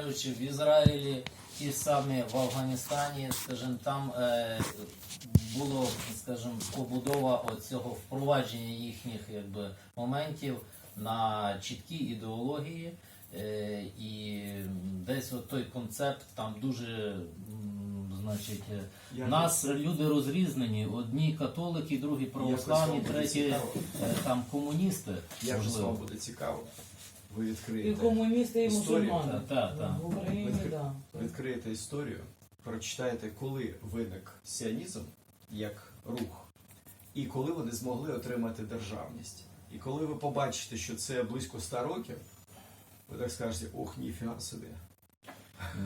кажучи, в Ізраїлі, ті самі в Афганістані, скажімо, там е, було, скажімо, побудова оцього впровадження їхніх якби, моментів на чіткі ідеології. Е, і десь от той концепт там дуже, значить, е, Я- нас люди розрізнені. Одні католики, другі православні, треті е, там комуністи. Як можливо. вам буде цікаво? Ви І відкриєте, комуністи, і Історію, мусульмани. та, та, та. В Україні, Відкри- так. відкриєте історію, прочитаєте, коли виник сіонізм як рух, і коли вони змогли отримати державність. І коли ви побачите, що це близько ста років, ви так скажете, ох, ніфіга собі.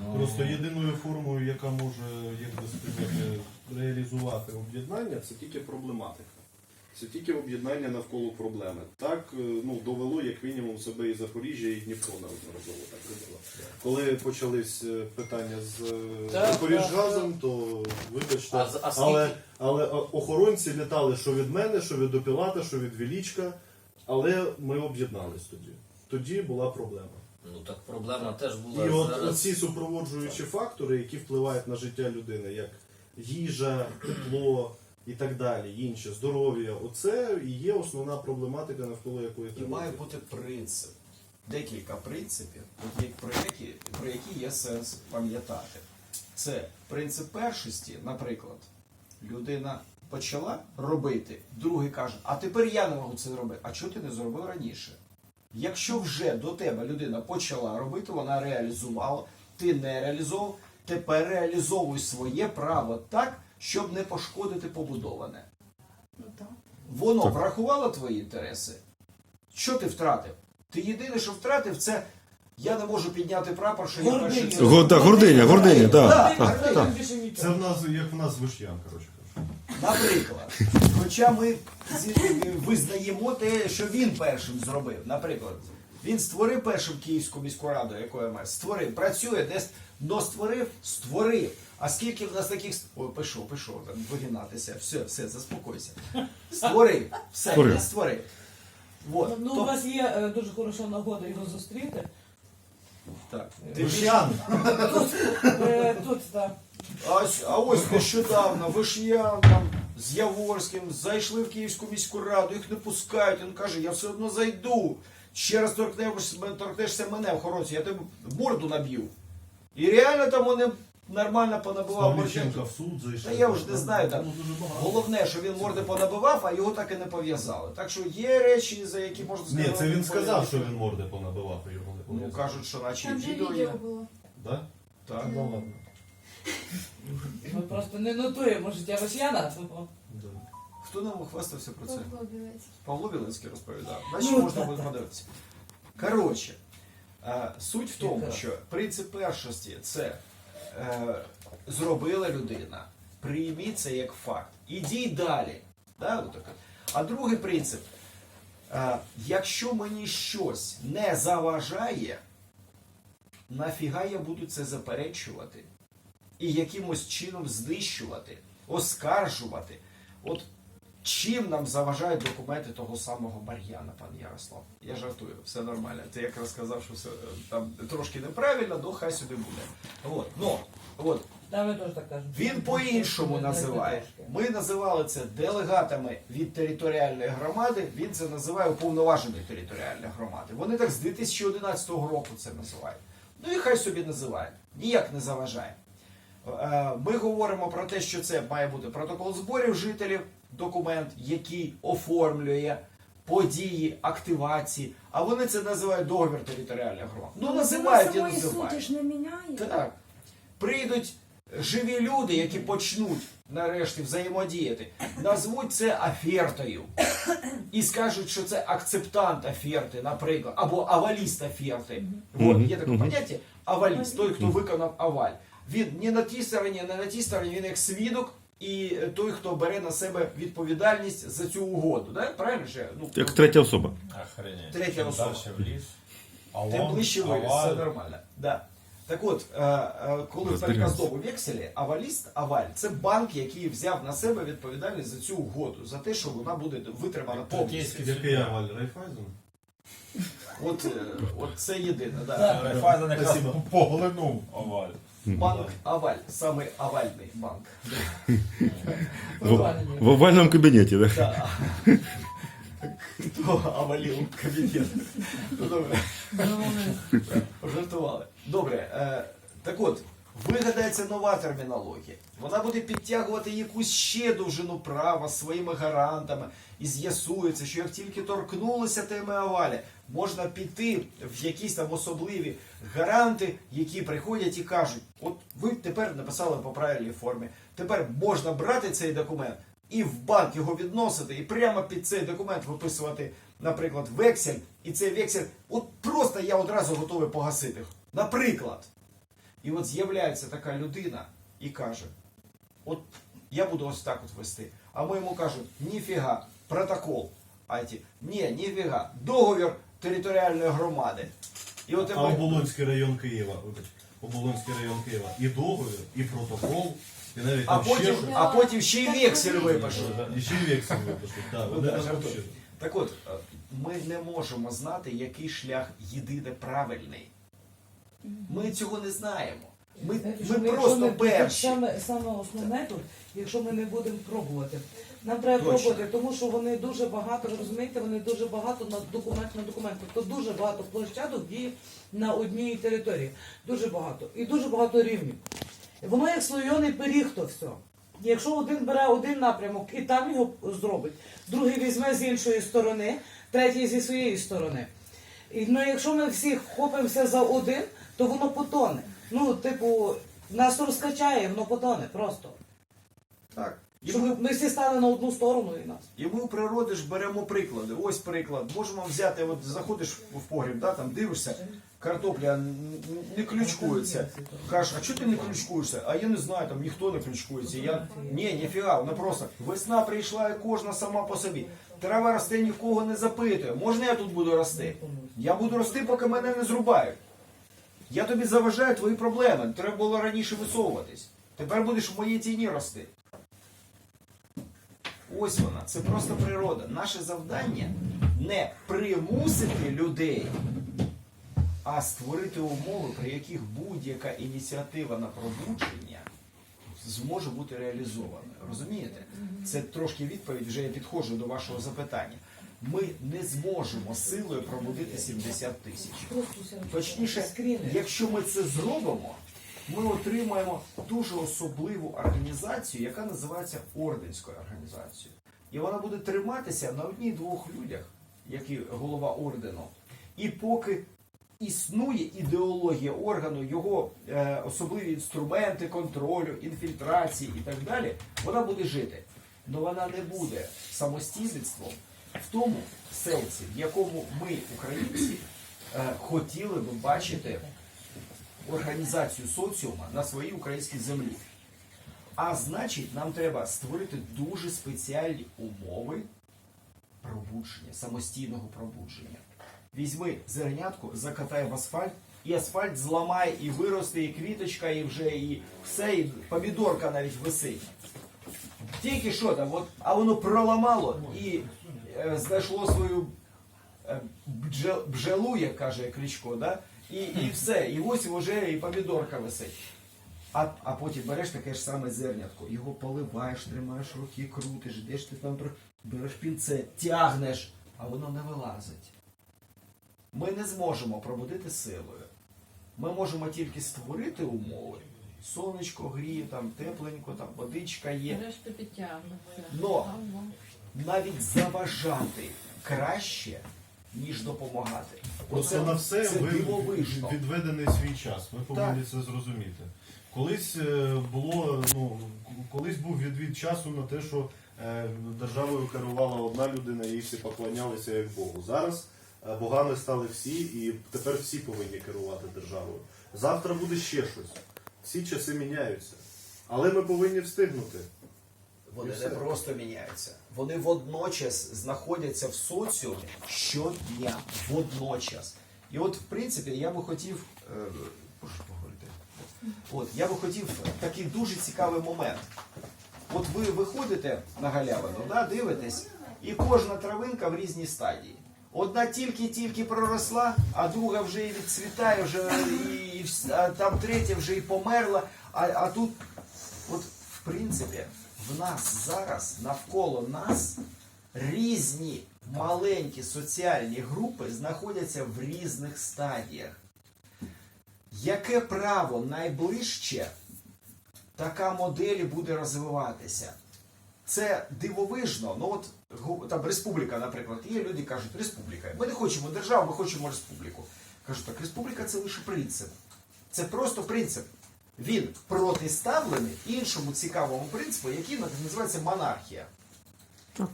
Ну, Просто єдиною формою, яка може, як би сказати, реалізувати об'єднання, це тільки проблематика. Це тільки об'єднання навколо проблеми. Так е, ну, довело як мінімум себе і Запоріжжя, і Дніпро неодноразово так робило. Коли почались е, питання з е, Запоріжгазом, то вибачте, А а але, але охоронці літали що від мене, що від Опілата, що від Велічка, але ми об'єднались тоді. Тоді була проблема. Ну так проблема теж була І от зараз. ці супроводжуючі фактори, які впливають на життя людини, як їжа, тепло і так далі, інше, здоров'я, оце і є основна проблематика, навколо якої І треба. має йти. бути принцип. Декілька принципів, про які, про які є сенс пам'ятати. Це принцип першості, наприклад, людина почала робити, другий каже, а тепер я не можу це зробити. А чого ти не зробив раніше? Якщо вже до тебе людина почала робити, вона реалізувала, ти не реалізовував, тепер реалізовуй своє право так, щоб не пошкодити побудоване. Ну так. Воно врахувало твої інтереси. Що ти втратив? Ти єдине, що втратив, це я не можу підняти прапор, що я Гординя. перший це. Го- гординя, гординя, так. Так, Це так. в нас як в нас вишнян, коротше. Наприклад, хоча ми визнаємо те, що він першим зробив. Наприклад, він створив першим Київську міську раду, яку я маю, створив, працює десь, но створив, створив. А скільки в нас таких Ой, пішов, пішов, вигинатися, все, все, заспокойся. Створив, все, Створив. створив. Вот. Ну, у вас є е, дуже хороша нагода його зустріти. так. Вишнян! Тут, е, тут так. А, ось- а ось нещодавно Вишнян там з Яворським зайшли в Київську міську раду, їх не пускають. Він каже, я все одно зайду. Ще раз торкнешся, торкнешся мене охоронці, я тебе морду наб'ю. І реально там вони нормально понабивав зайшов. Та я вже не знаю, там. Головне, що він морди понабивав, а його так і не пов'язали. Так що є речі, за які можна сказати. Ні, це він сказав, що він морди понабивав, а його не Ну кажуть, що наче Там же відео відео є. було. Да? Так. Ну ладно. Ми просто не нотуємо життя росіяна. Да. Хто нам хвастався про це? Павло Білець. Павло Білинський розповідав. Значить, Ну, можна буде подивитися. Коротше, е, суть в тому, що принцип першості це е, зробила людина. Прийміть це як факт. Ідіть далі. Да. А другий принцип. Е, якщо мені щось не заважає, нафіга я буду це заперечувати і якимось чином знищувати, оскаржувати. От чим нам заважають документи того самого Мар'яна, пан Ярослав? Я жартую, все нормально. Ти якраз сказав, що все е, там трошки неправильно, ну хай сюди буде. От, ну, от, Там ми теж так кажемо. він по-іншому називає. Ми називали це делегатами від територіальної громади. Він це називає уповноваженою територіальної громади. Вони так з 2011 року це називають. Ну і хай собі називають. Ніяк не заважає. Е, Ми говоримо про те, що це має бути протокол зборів жителів, документ, який оформлює події, активації. А вони це називають договір територіальних громад. Ну називають і самої називають. ж не міняє. Так. Прийдуть живі люди, які почнуть нарешті взаємодіяти, назвуть це афертою. І скажуть, що це акцептант аферти, наприклад, або аваліст аферти. От, є таке поняття аваліст, той, хто виконав аваль. Він не на тій стороні, не на тій стороні, він як свідок. І той, хто бере на себе відповідальність за цю угоду, да? правильно ж? Ну, Як третя особа. Охренеть. Третя Чим особа. дальше в ліс. Тим ближче виліз, все нормально. Да. Так от, е, е, коли в Розберемося. переказовому векселі аваліст, аваль, це банк, який взяв на себе відповідальність за цю угоду, за те, що вона буде витримана повністю. Який аваль Райфайзен? От, е, от це єдине. Да. Так. Фаза якраз поглинув оваль. Банк Аваль, самий авальний банк. В, овальном кабинете, да? Да. Хто авалів кабінет? Ну, добре. Добре. Так от, вигадається нова термінологія. Вона буде підтягувати якусь ще довжину права своїми гарантами, і з'ясується, що як тільки торкнулися теми аваля, можна піти в якісь там особливі гаранти, які приходять і кажуть: от ви тепер написали по правильній формі, тепер можна брати цей документ і в банк його відносити, і прямо під цей документ виписувати, наприклад, вексель, і цей вексель, от просто я одразу готовий погасити. Наприклад. І от з'являється така людина і каже: от я буду ось так от вести. А ми йому кажуть, ніфіга, протокол. А ті, ні, ніфіга, договір територіальної громади. І от А ми- Оболонський район Києва, вибач, Оболонський район Києва. І договір, і протокол, і навіть а там ще щось. а потім ще й вексель випишуть. І ще й вексель випишуть. Вони жартую. Так от, е, ми не можемо знати, який шлях єдине правильний. Ми цього не знаємо. Ми, ми просто ми- перші. Саме, саме основне тут, якщо ми не будемо пробувати. Нам треба Точно. пробувати, тому що вони дуже багато, розумієте, вони дуже багато на документ на документ. Тобто дуже багато площадок діє на одній території. Дуже багато. І дуже багато рівнів. Воно як слойоний пиріг то все. Якщо один бере один напрямок і там його зробить, другий візьме з іншої сторони, третій зі своєї сторони. І, ну, якщо ми всі хопимося за один, то воно потоне. Ну, типу, нас розкачає, воно потоне просто. Так. Щоб ми, всі стали на одну сторону і нас. і ми у природи ж беремо приклади. Ось приклад. Можемо взяти, от заходиш в погріб, да, там дивишся, картопля не ключкується. Кажеш, а чого ти не ключкуєшся? А я не знаю, там ніхто не ключкується. Я... Ні, ніфіга, вона просто весна прийшла і кожна сама по собі. Трава росте ні в кого не запитує. Можна я тут буду рости? Я буду рости, поки мене не зрубають. Я тобі заважаю твої проблеми. Треба було раніше висовуватись. Тепер будеш в моїй тіні рости. Ось вона, це просто природа. Наше завдання не примусити людей, а створити умови, при яких будь-яка ініціатива на пробудження зможе бути реалізована. Розумієте? Це трошки відповідь, вже я підходжу до вашого запитання. Ми не зможемо силою пробудити 70 тисяч. Точніше, якщо ми це зробимо, ми отримаємо дуже особливу організацію, яка називається орденською організацією. І вона буде триматися на одній-двох людях, як і голова ордену. І поки існує ідеологія органу, його е, особливі інструменти контролю, інфільтрації і так далі, вона буде жити. Але вона не буде самостійництвом в тому сенсі, в якому ми, українці, е, хотіли би бачити організацію соціума на своїй українській землі. А значить, нам треба створити дуже спеціальні умови пробудження, самостійного пробудження. Візьми зернятку, закатай в асфальт, і асфальт зламає, і виросте, і квіточка, і вже і все, і помідорка навіть висить. Тільки що там, от, а воно проламало і знайшло свою е, бджелу, як каже Кличко, да? і, і все, і ось вже і помідорка висить. А, а потім береш таке ж саме зернятко, його поливаєш, тримаєш руки, крутиш, де ти там береш пінцет, тягнеш, а воно не вилазить. Ми не зможемо пробудити силою. Ми можемо тільки створити умови. Сонечко гріє, там тепленько, там водичка є. Решта підтягнуться. Но навіть заважати краще, ніж допомагати. Просто на все це ви дивовижно. відведений свій час. Ми повинні це зрозуміти. Колись е, було, ну колись був відвід часу на те, що е, державою керувала одна людина, і всі поклонялися як Богу. Зараз е, богами стали всі, і тепер всі повинні керувати державою. Завтра буде ще щось. Всі часи міняються. Але ми повинні встигнути. Вони не просто міняються. Вони водночас знаходяться в соціумі щодня. Водночас. І от, в принципі, я би хотів. Е, прошу поговорити. От, я би хотів такий дуже цікавий момент. От ви виходите на галявину, да, дивитесь, і кожна травинка в різній стадії. Одна тільки-тільки проросла, а друга вже і відцвітає, вже і, і а там третя вже і померла. А, а тут, от в принципі, в нас зараз навколо нас різні маленькі соціальні групи знаходяться в різних стадіях. Яке право найближче, така модель буде розвиватися. Це дивовижно. Ну от там республіка, наприклад, є люди кажуть, республіка. Ми не хочемо державу, ми хочемо республіку. Кажуть, так республіка це лише принцип. Це просто принцип. Він протиставлений іншому цікавому принципу, який називається монархія.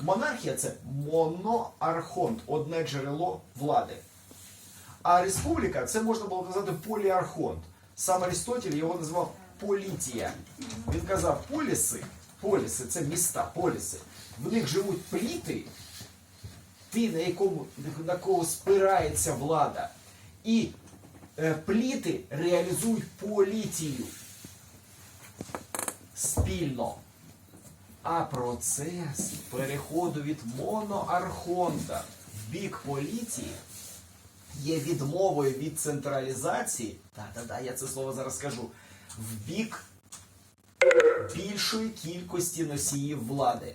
Монархія це моноархонт, одне джерело влади. А республіка це можна було казати поліархонт. Сам Аристотель його називав політія. Він казав, поліси, поліси це міста, поліси. В них живуть пліти, ті, на якому на кого спирається влада. І пліти реалізують політію спільно. А процес переходу від моноархонта в бік політії є відмовою від централізації, та-та-та, я це слово зараз скажу, в бік більшої кількості носіїв влади.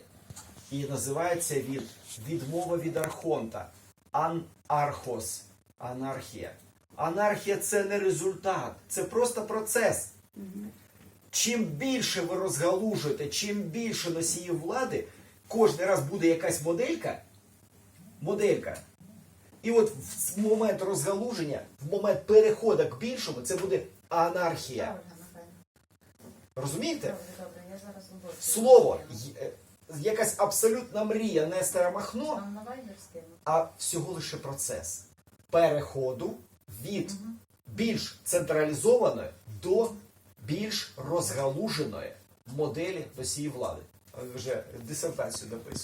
І називається від відмова від архонта. Анархос. Анархія. Анархія це не результат, це просто процес. Чим більше ви розгалужуєте, чим більше носіїв влади, кожен раз буде якась моделька, моделька. І от в момент розгалуження, в момент переходу к більшому, це буде анархія. Розумієте? Слово, е, якась абсолютна мрія Нестера Махно, а всього лише процес переходу від більш централізованої до більш розгалуженої моделі носії влади. Вже дисертацію дописую.